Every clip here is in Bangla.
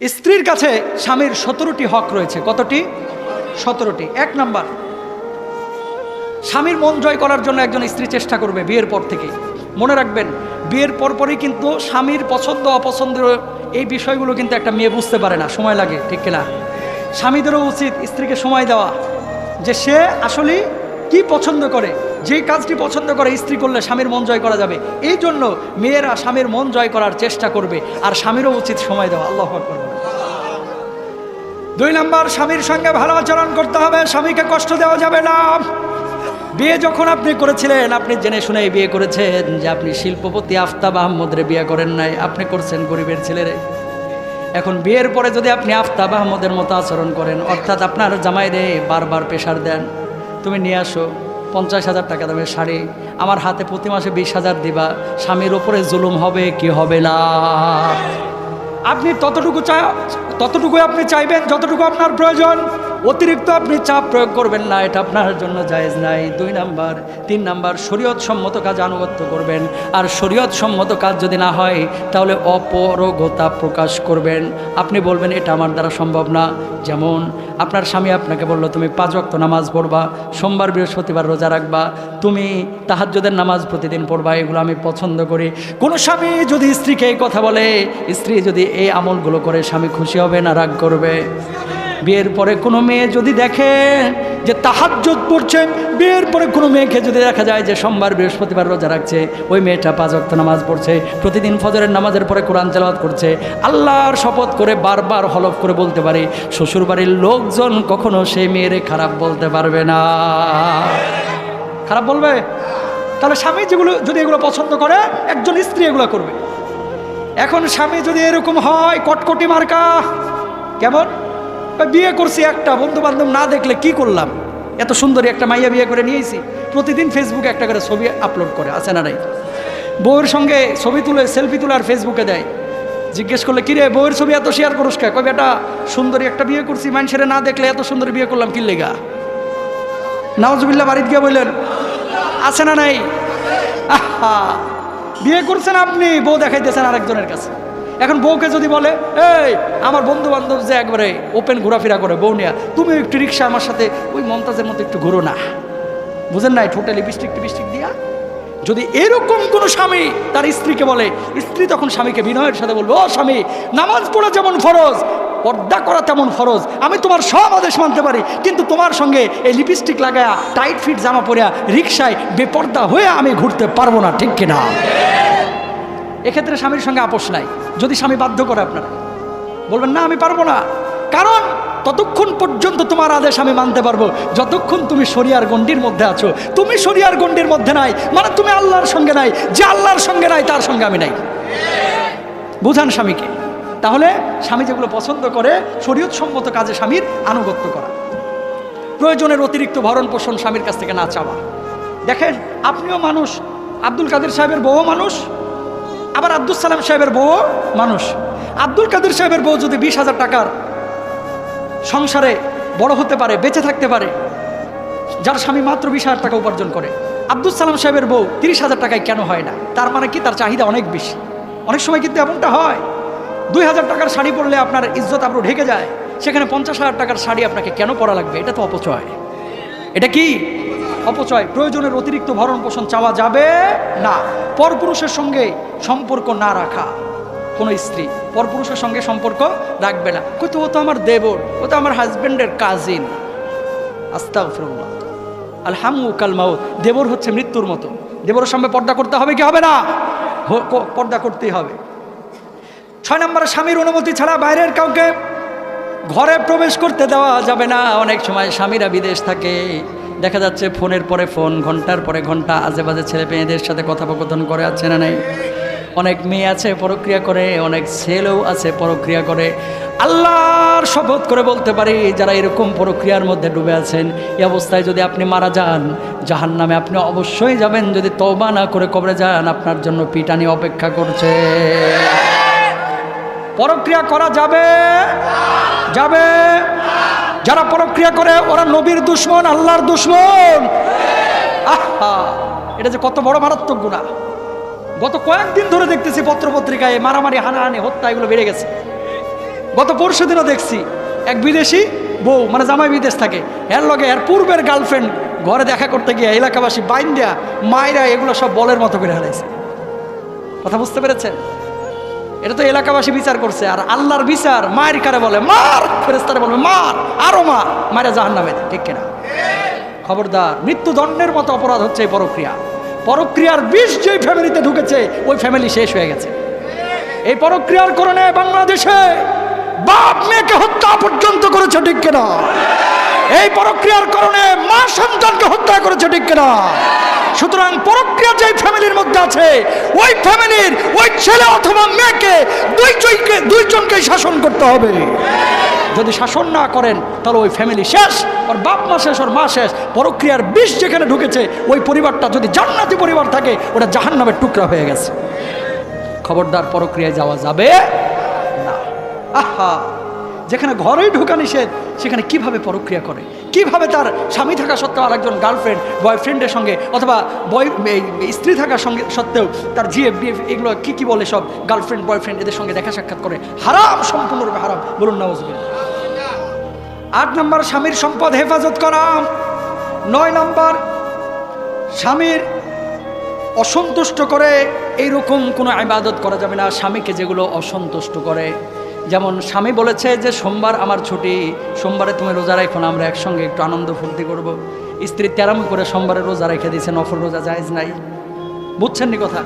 স্ত্রীর কাছে স্বামীর সতেরোটি হক রয়েছে। কতটি? সতেরোটি। এক নাম্বার, স্বামীর মন জয় করার জন্য একজন স্ত্রী চেষ্টা করবে বিয়ের পর থেকে। মনে রাখবেন, বিয়ের পরপরই কিন্তু স্বামীর পছন্দ অপছন্দ এই বিষয়গুলো কিন্তু একটা মেয়ে বুঝতে পারে না, সময় লাগে, ঠিক কিনা? স্বামীদেরও উচিত স্ত্রীকে সময় দেওয়া, যে সে আসলে কি পছন্দ করে যে কাজটি পছন্দ করে, স্ত্রী করলে স্বামীর মন জয় করা যাবে। এই জন্য মেয়েরা স্বামীর মন জয় করার চেষ্টা করবে, আর স্বামীরও উচিত সময় দেওয়া। আল্লাহ আকবার। দুই নম্বর, স্বামীর সঙ্গে ভালো আচরণ করতে হবে, স্বামীকে কষ্ট দেওয়া যাবে না। বিয়ে যখন আপনি করেছিলেন, আপনি জেনে শুনে বিয়ে করেছেন যে আপনি শিল্পপতি আফতাব আহমদরে বিয়ে করেন নাই, আপনি করছেন গরিবের ছেলেরে। এখন বিয়ের পরে যদি আপনি আফতাব আহমদের মতো আচরণ করেন, অর্থাৎ আপনার জামাইরে বারবার প্রেশার দেন, তুমি নিয়ে আসো। পঞ্চাশ হাজার টাকা দামের শাড়ি। আমার হাতে প্রতি মাসে বিশ হাজার দিবা। স্বামীর ওপরে জুলুম হবে কি হবে না? আপনি ততটুকু চা ততটুকুই আপনি চাইবেন, যতটুকু আপনার প্রয়োজন। অতিরিক্ত আপনি চাপ প্রয়োগ করবেন না, এটা আপনার জন্য জায়েজ নাই। দুই নাম্বার, তিন নাম্বার শরীয়ত সম্মত কাজ আনুগত্য করবেন। আর শরীয়ত সম্মত কাজ যদি না হয়, তাহলে অপরগতা প্রকাশ করবেন। আপনি বলবেন, এটা আমার দ্বারা সম্ভব না। যেমন, আপনার স্বামী আপনাকে বলল, তুমি পাঁচ ওয়াক্ত নামাজ পড়বা, সোমবার, বৃহস্পতিবার রোজা রাখবা, তুমি তাহাজ্জুদের নামাজ প্রতিদিন পড়বা, এগুলো আমি পছন্দ করি। কোনো স্বামী যদি স্ত্রীকে এই কথা বলে, স্ত্রী যদি এই আমলগুলো করে, স্বামী খুশি হবে না, রাগ করবে? বিয়ের পরে কোনো মেয়ে যদি দেখে যে তাহাজ্জুদ পড়ছে, বিয়ের পরে কোনো মেয়েকে যদি দেখা যায় যে সোমবার বৃহস্পতিবার রোজা রাখছে, ওই মেয়েটা পাঁচ ওয়াক্ত নামাজ পড়ছে, প্রতিদিন ফজরের নামাজের পরে কোরআন তেলাওয়াত করছে, আল্লাহর শপথ করে বারবার হলফ করে বলতে পারে, শ্বশুরবাড়ির লোকজন কখনো সেই মেয়েরে খারাপ বলতে পারবে না। খারাপ বলবে? তাহলে স্বামী যেগুলো, যদি এগুলো পছন্দ করে, একজন স্ত্রী এগুলো করবে। এখন স্বামী যদি এরকম হয়, কটকটি মার্কা, কেমন? বিয়ে করছি একটা বন্ধু বান্ধব না দেখলে কি করলাম? এত সুন্দরী একটা মাইয়া বিয়ে করে নিয়েছি প্রতিদিন ফেসবুকে একটা করে ছবি আপলোড করে, আছে না নাই? বউয়ের সঙ্গে ছবি তুলে সেলফি তুলে আর ফেসবুকে দেয়। জিজ্ঞেস করলে, কিরে, বউয়ের ছবি এত শেয়ার করুস কে? কবে এটা সুন্দরী একটা বিয়ে করছি, মানুষের না দেখলে এত সুন্দর বিয়ে করলাম কি লেগা? নওয়াজবিল্লা বাড়িতে গিয়ে বললেন, আছে না নাই? আহা, বিয়ে করছেন আপনি, বউ দেখাইতেছেন আরেকজনের কাছে। এখন বউকে যদি বলে, এই, আমার বন্ধু বান্ধব যে একবারে ওপেন ঘোরাফেরা করে, বউ নেয়া, তুমি একটু রিক্সা আমার সাথে, ওই মমতাজের মতো একটু ঘুরো না। বুঝেন নাই ঠোঁটে লিপস্টিক টিপস্টিক দিয়া? যদি এরকম কোনো স্বামী তার স্ত্রীকে বলে, স্ত্রী তখন স্বামীকে বিনয়ের সাথে বলবে, ও স্বামী, নামাজ পড়া যেমন ফরজ, পর্দা করা তেমন ফরজ, আমি তোমার সব আদেশ মানতে পারি, কিন্তু তোমার সঙ্গে এই লিপস্টিক লাগায়া টাইট ফিট জামা পরিয়া, রিক্সায় বেপর্দা হয়ে আমি ঘুরতে পারব না, ঠিক কিনা? এক্ষেত্রে স্বামীর সঙ্গে আপোষ নাই। যদি স্বামী বাধ্য করে আপনারা। বলবেন, না, আমি পারব না। কারণ ততক্ষণ পর্যন্ত তোমার আদেশ আমি মানতে পারব। যতক্ষণ তুমি শরিয়ার গণ্ডির মধ্যে আছো। তুমি শরিয়ার গণ্ডির মধ্যে নাই মানে তুমি আল্লাহর সঙ্গে নাই। যে আল্লাহর সঙ্গে নাই, তার সঙ্গে আমি নাই। বুঝান স্বামীকে। তাহলে স্বামী যেগুলো পছন্দ করে শরীয়ত সম্মত কাজে স্বামীর আনুগত্য করা। প্রয়োজনের অতিরিক্ত ভরণ পোষণ স্বামীর কাছ থেকে না চাওয়া। দেখেন, আপনিও মানুষ, আব্দুল কাদের সাহেবের বউ মানুষ আবার আব্দুল সালাম সাহেবের বউ মানুষ। আব্দুল কাদের সাহেবের বউ যদি বিশ হাজার টাকার সংসারে বড় হতে পারে, বেঁচে থাকতে পারে, যার স্বামী মাত্র বিশ হাজার টাকা উপার্জন করে, আব্দুল সালাম সাহেবের বউ তিরিশ হাজার টাকায় কেন হয় না? তার মানে কি? তার চাহিদা অনেক বেশি। অনেক সময় কিন্তু এমনটা হয়, দুই হাজার টাকার শাড়ি পরলে আপনার ইজ্জত আব্রু ঢেকে যায়, সেখানে পঞ্চাশ হাজার টাকার শাড়ি আপনাকে কেন পরা লাগবে? এটা তো অপচয়। এটা কি? অপচয়, প্রয়োজনের অতিরিক্ত ভরণ পোষণ চাওয়া যাবে না। পরপুরুষের সঙ্গে সম্পর্ক না রাখা। কোনো স্ত্রী পরপুরুষের সঙ্গে সম্পর্ক রাখবে না। কই তো ও তো আমার দেবর, ও তো আমার হাজব্যান্ডের কাজিন আস্তাগফিরুল্লাহ। আলহামু কালমাউত। দেবর হচ্ছে মৃত্যুর মতো। দেবরের সঙ্গে পর্দা করতে হবে কি হবে না? পর্দা করতেই হবে। ছয় নম্বরে স্বামীর অনুমতি ছাড়া বাইরের কাউকে ঘরে প্রবেশ করতে দেওয়া যাবে না। অনেক সময় স্বামীরা বিদেশ থাকে। দেখা যাচ্ছে ফোনের পরে ফোন, ঘণ্টার পরে ঘণ্টা আজে বাজে ছেলে মেয়েদের সাথে কথোপকথন করে আছে না নাই? অনেক মেয়ে আছে পরক্রিয়া করে, অনেক ছেলেও আছে পরক্রিয়া করে। আল্লাহর শপথ করে বলতে পারি, যারা এরকম প্রক্রিয়ার মধ্যে ডুবে আছেন, এই অবস্থায় যদি আপনি মারা যান জাহান নামে আপনি অবশ্যই যাবেন। যদি তওবা না করে কবরে যান, আপনার জন্য পিটানি অপেক্ষা করছে। পরক্রিয়া করা যাবে? যাবে? যারা পরক্রিয়া করে, ওরা নবীর দুশ্মন, আল্লাহর দুশ্মন। আহা, এটা যে কত বড় মারাত্মক গুণা গত কয়েকদিন ধরে দেখতেছি পত্রপত্রিকায় মারামারি, হানাহানি, হত্যা, এগুলো বেড়ে গেছে। গত পরশু দিনও দেখছি, এক বিদেশি বউ মানে জামাই বিদেশ থাকে, এর লগে এর পূর্বের গার্লফ্রেন্ড ঘরে দেখা করতে গিয়ে এলাকাবাসী বাইন দেয়া মায়েরা এগুলো সব বলের মতো করে হারাইছে। কথা বুঝতে পেরেছেন? এটা তো এলাকাবাসী বিচার করছে, আর আল্লাহর বিচার মায়ের কারে বলে? মার! ফেরেস্তারে বলবে, মার! আরও মার! মায়েরা জাহান নামে ঠিক কিনা? খবরদার, মৃত্যুদণ্ডের মতো অপরাধ হচ্ছে এই পরক্রিয়া। পরক্রিয়ার বিষ যেই ফ্যামিলিতে ঢুকেছে, ওই ফ্যামিলি শেষ হয়ে গেছে। এই পরক্রিয়ার কারণে বাংলাদেশে বাপ মেয়েকে হত্যা পর্যন্ত করেছে, ঠিক কিনা? এই পরক্রিয়ার কারণে মা সন্তানকে হত্যা করেছে, ঠিক কিনা? সুতরাং পরক্রিয়া যে ফ্যামিলির মধ্যে আছে, ওই ফ্যামিলির ওই ছেলে অথবা মেয়েকে দুইজনকে দুইজনকে শাসন করতে হবে। যদি শাসন না করেন, তাহলে ওই ফ্যামিলি শেষ, ওর বাপ মা শেষ, ওর মা শেষ। পরক্রিয়ার বিষ যেখানে ঢুকেছে, ওই পরিবারটা যদি জান্নাতি পরিবার থাকে, ওটা জাহান্নামের টুকরা হয়ে গেছে। খবরদার, পরক্রিয়ায় যাওয়া যাবে না। আহা! যেখানে ঘরেই ঢোকা নিষেধ সেখানে কীভাবে পরক্রিয়া করে? কীভাবে তার স্বামী থাকা সত্ত্বেও আরেকজন গার্লফ্রেন্ড বয়ফ্রেন্ডের সঙ্গে অথবা বয় স্ত্রী থাকার সঙ্গে, সত্ত্বেও তার জিএফ বিএফ এগুলো কী কী বলে সব গার্লফ্রেন্ড বয়ফ্রেন্ড এদের সঙ্গে দেখা সাক্ষাৎ করে? হারাম, সম্পূর্ণরূপে হারাম। বলুন না নওয়াজবিন আট নম্বর, স্বামীর সম্পদ হেফাজত করা। নয় নম্বর, স্বামীর অসন্তুষ্ট করে এইরকম কোনো ইবাদত করা যাবে না। স্বামীকে যেগুলো অসন্তুষ্ট করে। যেমন স্বামী বলেছে যে সোমবার আমার ছুটি, সোমবারে তুমি রোজা রাখো না, আমরা একসঙ্গে একটু আনন্দ ফুর্তি করব। স্ত্রী তেরাম করে সোমবারে রোজা রেখে দিয়েছে, নফল রোজা জায়েজ নাই। বুঝছেন নি কথা?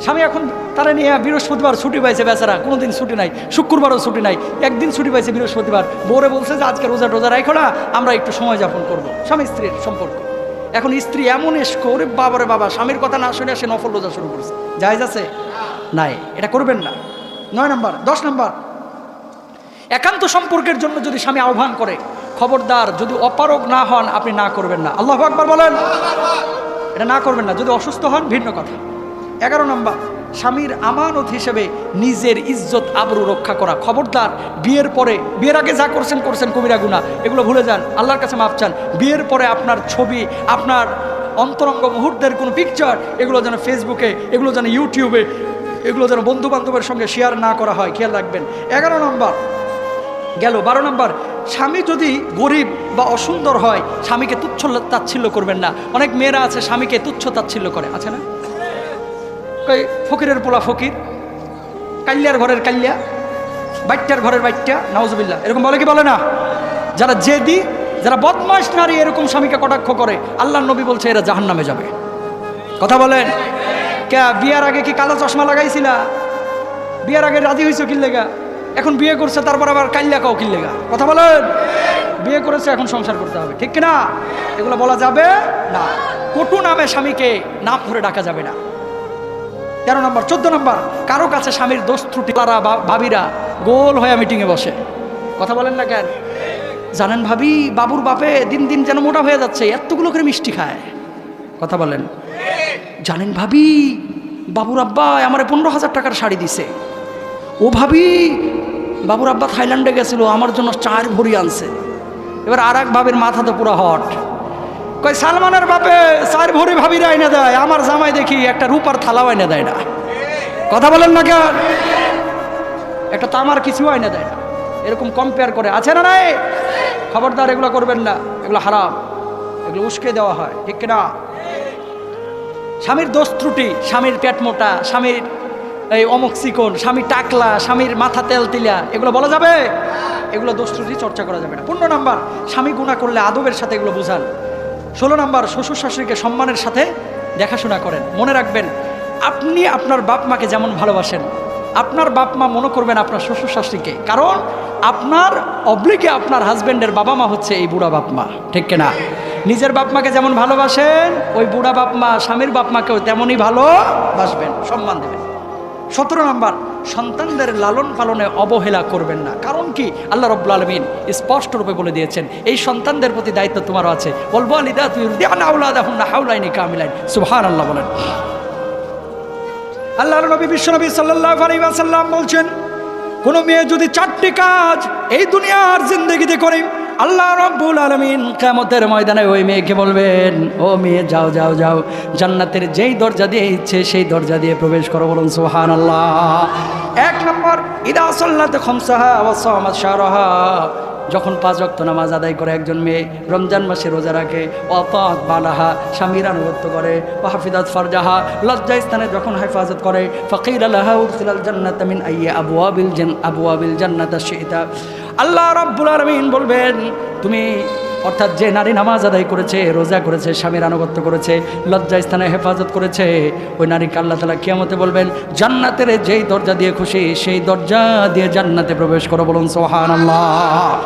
স্বামী এখন তারা নিয়ে বৃহস্পতিবার ছুটি পাইছে বেচারা, কোনোদিন ছুটি নাই, শুক্রবারও ছুটি নাই, একদিন ছুটি পাইছে বৃহস্পতিবার। বোরে বলছে যে আজকে রোজা টোজা রাখো না, আমরা একটু সময় যাপন করব। স্বামী স্ত্রীর সম্পর্ক। এখন স্ত্রী এমন এসকো, ওরে বাবারে বাবা, স্বামীর কথা না শুনে সে নফল রোজা শুরু করছে। জায়েজ আছে? নাই। এটা করবেন না। নয় নম্বর, দশ নম্বর। একান্ত সম্পর্কের জন্য যদি স্বামী আহ্বান করে, খবরদার, যদি অপারক না হন, আপনি না করবেন না। আল্লাহ আকবার বলেন। এটা না করবেন না, যদি অসুস্থ হন, ভিন্ন কথা। এগারো নম্বর, স্বামীর আমানত হিসেবে নিজের ইজ্জত, আবরু রক্ষা করা। খবরদার, বিয়ের পরে, বিয়ের আগে যা করছেন করছেন কবিরা গুণা এগুলো ভুলে যান, আল্লাহর কাছে মাপ চান। বিয়ের পরে আপনার ছবি, আপনার অন্তরঙ্গ মুহূর্তের কোনো পিকচার এগুলো যেন ফেসবুকে এগুলো যেন ইউটিউবে এগুলো যেন বন্ধু বান্ধবের সঙ্গে শেয়ার না করা হয়, খেয়াল রাখবেন। এগারো নম্বর গেল। বারো নম্বর, স্বামী যদি গরিব বা অসুন্দর হয়, স্বামীকে তুচ্ছ তাচ্ছিল্য করবেন না। অনেক মেয়েরা আছে, স্বামীকে তুচ্ছ তাচ্ছিল্য করে। আছে না? কই, ফকিরের পোলা ফকির? কাল্যার ঘরের কাল্যা বাইট্টার ঘরের বাইট্টা? নওয়াজবিল্লা এরকম বলে কি বলে না? যারা জেদি, যারা বদমাস নারী, এরকম স্বামীকে কটাক্ষ করে আল্লাহ নবী বলছে, এরা জাহান নামে যাবে। কথা বলেন? কে, বিয়ার আগে কি কালো চশমা লাগাইছিলা? বিয়ার আগে রাজি হয়েছো কিল্লেগা? এখন বিয়ে করছে, তারপর আবার কাল্লা কাও কিল্লেগা কথা বলেন? বিয়ে করেছে, এখন সংসার করতে হবে। ঠিক কিনা? এগুলো বলা যাবে না। কটু নামে স্বামীকে নাম ধরে ডাকা যাবে না। তেরো নম্বর, চোদ্দ নম্বর, কারও কাছে স্বামীর দোষ ত্রুটি তারা ভাবিরা গোল হয়ে মিটিংয়ে বসে। কথা বলেন না কেন? জানেন ভাবি, বাবুর বাপে দিন দিন যেন মোটা হয়ে যাচ্ছে, এতগুলো করে মিষ্টি খায়। কথা বলেন। জানেন ভাবি, বাবুর আব্বা আমার পনেরো হাজার টাকার শাড়ি দিছে। ও ভাবি বাবুর আব্বা থাইল্যান্ডে গেছিল, আমার জন্য চার ভরি আনছে। এবার আর এক ভাবির মাথা তো পুরো হট। কই সালমানের বাপে চার ভরি ভাবিরা এনে দেয়, আমার জামাই দেখি একটা রূপার থালাও এনে দেয় না। কথা বলেন না কেন? একটা তামার কিছু এনে দেয় না। এরকম কম্পেয়ার করে, আছে না নাই? খবরদার, এগুলো করবেন না, এগুলো হারাম। এগুলো উস্কে দেওয়া হয়, ঠিক না স্বামীর দোষ ত্রুটি, স্বামীর পেট মোটা, স্বামীর এই অমুক চিকন স্বামীর টাকলা, স্বামীর মাথা তেল তিলা, এগুলো বলা যাবে? এগুলো দোষ চর্চা করা যাবে না। পনেরো নাম্বার, স্বামী গুণা করলে আদবের সাথে এগুলো বোঝান। ষোলো নাম্বার, শ্বশুর শাশুড়িকে সম্মানের সাথে দেখাশোনা করেন। মনে রাখবেন, আপনি আপনার বাপ মাকে যেমন ভালোবাসেন, আপনার বাপ মা মনে করবেন আপনার শ্বশুর শাশুড়িকে। কারণ, আপনার অবলিকে আপনার হাজব্যান্ডের বাবা মা হচ্ছে এই বুড়া বাপ মা। ঠিক কিনা? নিজের বাপ মাকে যেমন ভালোবাসেন, ওই বুড়া বাপ মা, স্বামীর বাপ মাকেও তেমনই ভালোবাসবেন। সম্মান দেবেন। সতেরো নম্বর, সন্তানদের লালন পালনে অবহেলা করবেন না। কারণ কি? আল্লাহ রব্বুল আলমিন স্পষ্ট রূপে বলে দিয়েছেন, এই সন্তানদের প্রতি দায়িত্ব তোমারও আছে। বলব আলিদা তুই হাউলাইনি কামিলাইন। সুবহান আল্লাহ বলেন। আল্লাহ নবী বিশ্বনবী সাল্লাহ আলী আসাল্লাম বলছেন, কোনো মেয়ে যদি চারটি কাজ এই দুনিয়ার জিন্দগিতে করে আল্লাহ রব্বুল আলমিন কেমতের ময়দানে ওই মেয়েকে বলবেন, ও মেয়ে, যাও যাও যাও। জান্নাতের যেই দরজা দিয়ে ইচ্ছে, সেই দরজা দিয়ে প্রবেশ করো। বলুন সোহান আল্লাহ এক নম্বর, ইদা সল্লাতে খমসাহা ওয়াসামাত শাহরাহা। যখন পাঁচ ওয়াক্ত নামাজ আদায় করে একজন মেয়ে রমজান মাসে রোজা রাখে অপাত বালাহা, স্বামীর আনুগত্য করে হাফিদাত ফারজাহা লজ্জা স্থানে যখন হেফাজত করে ফকির আল্লাহ জান্নাত আবু আবিল জান আবু আবিল জান্নাত শিতা। আল্লাহ রব্বুল আলমিন বলবেন, তুমি অর্থাৎ যে নারী নামাজ আদায় করেছে, রোজা করেছে, স্বামীর আনুগত্য করেছে, লজ্জা স্থানে হেফাজত করেছে, ওই নারীকে আল্লাহ তালা কিয়ামতে বলবেন, জান্নাতের যেই দরজা দিয়ে খুশি, সেই দরজা দিয়ে জান্নাতে প্রবেশ করো বলুন সোহান আল্লাহ